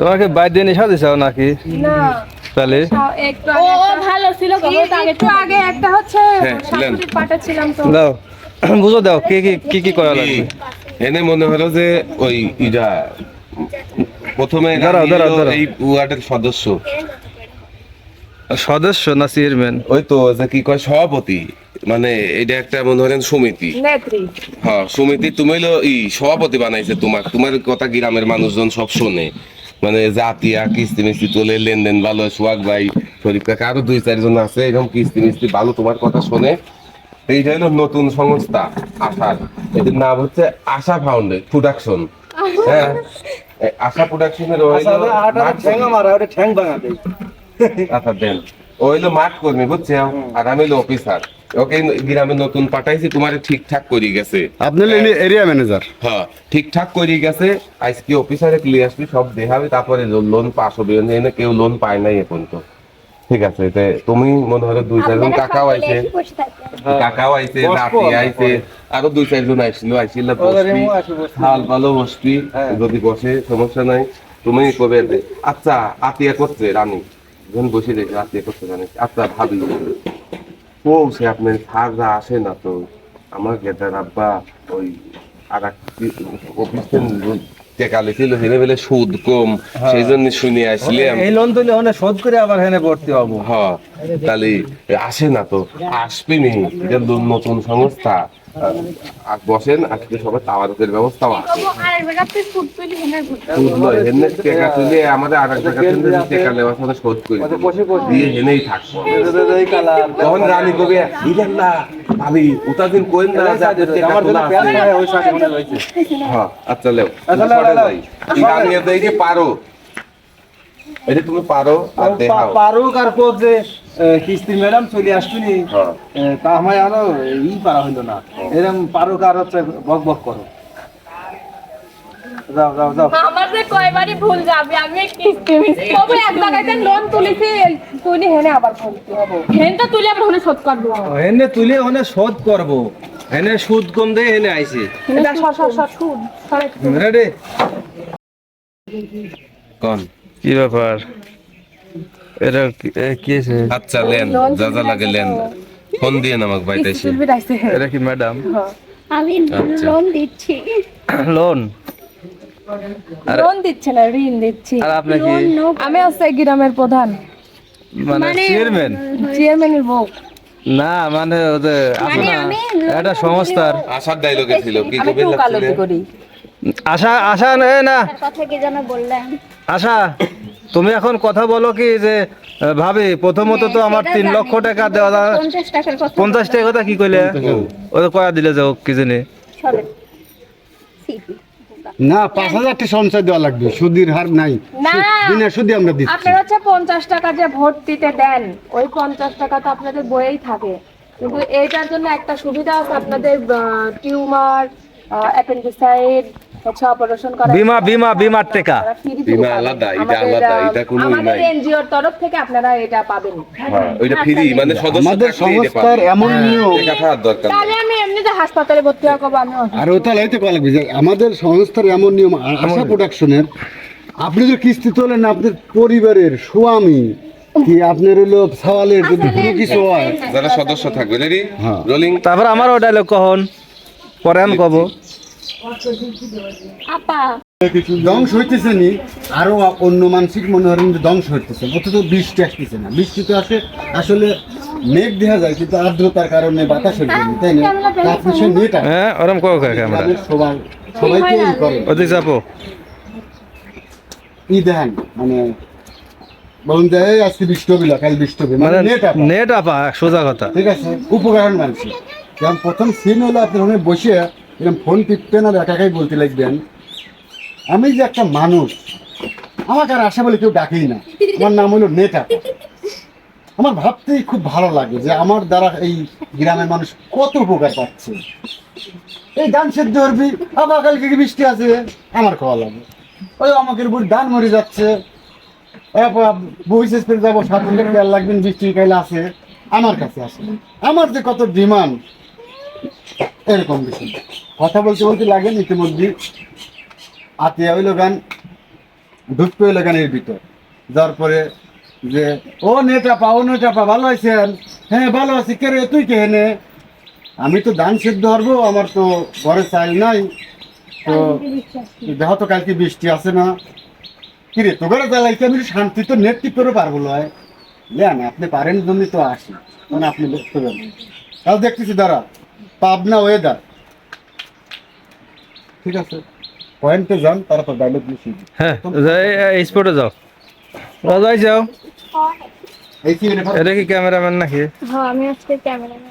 তোমাকে বাইর দিয়ে নিশা দিছাও নাকি? তাহলে? ও ভালো ছিল একটু আগে একটা হচ্ছে হ্যাঁ, পাঠাচ্ছিলাম তো। দাও। বুঝো দাও কি কি কি কি করা লাগবে? এনে মনে হলো যে ওই ইটা প্রথমে দাঁড়াও, দাঁড়াও, দাঁড়াও। এই ওয়ার্ডের সদস্য। সদস্য না চেয়ারম্যান ওই তো যে কি কয় সভাপতি। মানে এটা একটা মনে হলেন সমিতি। হ্যাঁ সমিতি তুমি হলো ই সভাপতি বানাইছে তোমার। তোমার কথা গ্রামের মানুষজন সব শোনে। মানে জাতিয়া কিস্তি মিস্তি তোলে লেনদেন ভালো সোহাগ ভাই শরীফ কাকা আরও দুই চারজন আছে এরকম কিস্তি মিস্তি ভালো তোমার কথা শোনে। এইটা হলো নতুন সংস্থা আশার। এদের নাম হচ্ছে আশা ফাউন্ডেশন প্রোডাকশন হ্যাঁ আশা প্রোডাকশনের আচ্ছা দেন। ও হইল মাঠ কর্মী বুঝছ আর আমি হলো অফিসার ওকে গ্রামে নতুন পাঠাইছি তোমার ঠিকঠাক করে গেছে। আপনি এরিয়া ম্যানেজার হ্যাঁ ঠিকঠাক করে গেছে আজকে অফিসারে ক্লিয়ার আসবি সব দেখাবে তারপরে লোন পাস হবে এনে কেউ লোন পায় নাই এখন তো ঠিক আছে তে তুমি মনে হলো দুই চারজন কাকাও আইছে। কাকাও আইছে রাতি আইছে আরও দুই চারজন আইছিল আইছিল বসবি। হাল ভালো বসবি যদি বসে সমস্যা নাই। তুমি কবে আচ্ছা আতিয়া করছে রানী। যখন বসে দেখে আতিয়া করছে রানী। আচ্ছা ভাবি। আপনার আসে না তো। আমার গেদার আব্বা ওই আর এক অফিস টেকা লেছিল হেনে বেলে সুদ কম। সেই জন্য শুনে আসলাম এই লোন তুলে শোধ করে আবার হেনে ভর্তি হব। হ্যাঁ তাহলে আসে না তো। আসবে নি। এটা নতুন সংস্থা। বসেন আজকে সবাই ব্যবস্থাও আছে। ফুট তুলি সুদ লয় হেনে টেকা তুলে আমাদের আর এক জায়গা থেকে টেকা নেওয়ার সাথে শোধ করে দিবো। দিয়ে হেনেই থাকব তখন রানী কবি দিলেন না ভাবি ওটা দিন কোয়েন না যে আপনার টেকা তোলা আছে। হ্যাঁ আচ্ছা লেও। এই রানী এতে যে পারো। এটা তুমি পারো আর দেখাও। পারুক আর কোক যে কিস্তি ম্যাডাম চলে আসবিনি হ্যাঁ। তা আমায় আরও ই পারা হইল না। এরকম পারুক আর হচ্ছে বক বক করো। যাও যাও যাও। আমার যে কয়বারই ভুল যাবে আমি কিস্তি মিস্তি তবে এক জায়গাতে লোন তুলিছি তুলি হেনে আবার ভুলতে হবে হেন তো তুলে আবার হেনে শোধ করব। হেনে তুলে ওনে শোধ করব। হেনে সুদ কম দেয় হেনে আইছে। এটা সর সর সর সুদ। সরে রেডি। কোন? কি ব্যাপার? এটা কি- আছে? আচ্ছা লেন যা যা লাগে লেন। ফোন দিয়ে আমাকে বাইতে এটা কি ম্যাডাম? আমি আচ্ছা। লোন দিচ্ছি। লোন লোন দিচ্ছে না ঋণ দিচ্ছি। আর আপনি কি? আমি এই গ্রামের প্রধান। মানে চেয়ারম্যান চেয়ারম্যানের বউ। না মানে ওদের আছে মানে একটা সংস্থার। আসার ডায়লগে ছিল কি কবে লাগছিল? আশা আশা নেই না। কথা কি যেন বললেন? আশা তুমি এখন কথা বলো কি যে ভাবি প্রথমত তো আমার তিন লক্ষ টাকা দেওয়া পঞ্চাশ টাকার কথা টাকা কথা কি কইলে? ওটা কয়া দিলে যাও কি জানি। না পাঁচ হাজারটি সঞ্চয় দেওয়া লাগবে সুদের হার নাই। না বিনা সুদে আমরা দিচ্ছি। আপনারা হচ্ছে পঞ্চাশ টাকা যে ভর্তিতে দেন ওই পঞ্চাশ টাকা তো আপনাদের বইয়েই থাকে। কিন্তু এইটার জন্য একটা সুবিধা আছে আপনাদের টিউমার অ্যাপেন্ডিসাইড হচ্ছে অপারেশন করা বিমা বিমা বিমার টাকা। বিমা আলাদা, এটা আমাদের, আলাদা, এটা কোনো আমাদের এনজিওর তরফ থেকে আপনারা এটা পাবেন। হ্যাঁ ওইটা ফ্রি মানে সদস্য আমাদের সংস্থার এমন নিয়ম। থাকার দরকার তাহলে আমি এমনিতে হাসপাতালে ভর্তি করব আমি আর ওটা লাইতে লাগবে যে আমাদের সংস্থার এমন নিয়ম আশা প্রোডাকশনের আপনি যদি কিস্তি তোলেন আপনার পরিবারের স্বামী কি আপনার হলো সওয়ালের যদি কোনো কিছু হয়? যারা সদস্য থাকবে রেডি হ্যাঁ। রোলিং তারপর আমারও ডায়লগ কখন? পরে আমি কব। আপা। ধ্বংস হইতেছে নি আরও অন্য মানসিক মনোহরণ ধ্বংস হইতেছে অথচ বৃষ্টি আসতেছে না। বৃষ্টি তো আসে আসলে মেঘ দেখা যায় কিন্তু আর্দ্রতার কারণে বাতাসের জন্য তাই না? তা আপনি সে নেট হ্যাঁ ওরম কো ক্যামেরা সবাই সবাই তো এই করে ওদিক যাব ই দেখেন মানে বলুন যে এই আজকে বৃষ্টি হবে কাল বৃষ্টি হবে। মানে মানে নেট আপা। নেট আপা সোজা কথা। ঠিক আছে উপকরণ মানছি যেমন প্রথম সিন হলো আপনি ওখানে বসে এরকম ফোন টিপতেন আর একা একাই বলতে লাগবেন। আমি যে একটা মানুষ, আমাকে আর আশা বলে কেউ ডাকেই না। আমার নাম হলো নেতা। আমার ভাবতেই খুব ভালো লাগে যে আমার দ্বারা এই গ্রামের মানুষ কত উপকার পাচ্ছে। এই ধান সেদ্ধ করবি আবার কালকে বৃষ্টি আছে? আমার খাওয়া লাগে। ওই আমাকে উপর ধান মরে যাচ্ছে। বই শেষ করে যাব সাত ঘণ্টা খেয়াল লাগবেন বৃষ্টি কাইলে আছে। আমার কাছে আসে আমার যে কত ডিমান্ড এরকম বিষয় কথা বলতে বলতে লাগেন ইতিমধ্যে আতিয়া হইল গান ঢুকতে হইল গানের ভিতর। যার পরে যে, ও নেটাপা ও নেটাপা ভালো আছেন? হ্যাঁ ভালো আছি। কে রে, তুই কে হেনে আমি তো ধান সিদ্ধ হব আমার তো ঘরে চাল নাই। তো দেখো তো কালকে বৃষ্টি আছে না। কি রে তোকে চালাইতে আমি শান্তি তো নেট টিপ করে পারব লয়? লেন আপনি পারেন জন্য তো আসি মানে আপনি দেখতে পাবেন তাহলে দেখতেছি, দাঁড়া। পাবনা ওয়েদার ঠিক আছে। পয়েন্টে যান তারপর ডায়লগ লিখি হ্যাঁ এই স্পটে যাও রাজাই যাও। এই কি এটা কি ক্যামেরাম্যান নাকি? হ্যাঁ আমি আজকে ক্যামেরাম্যান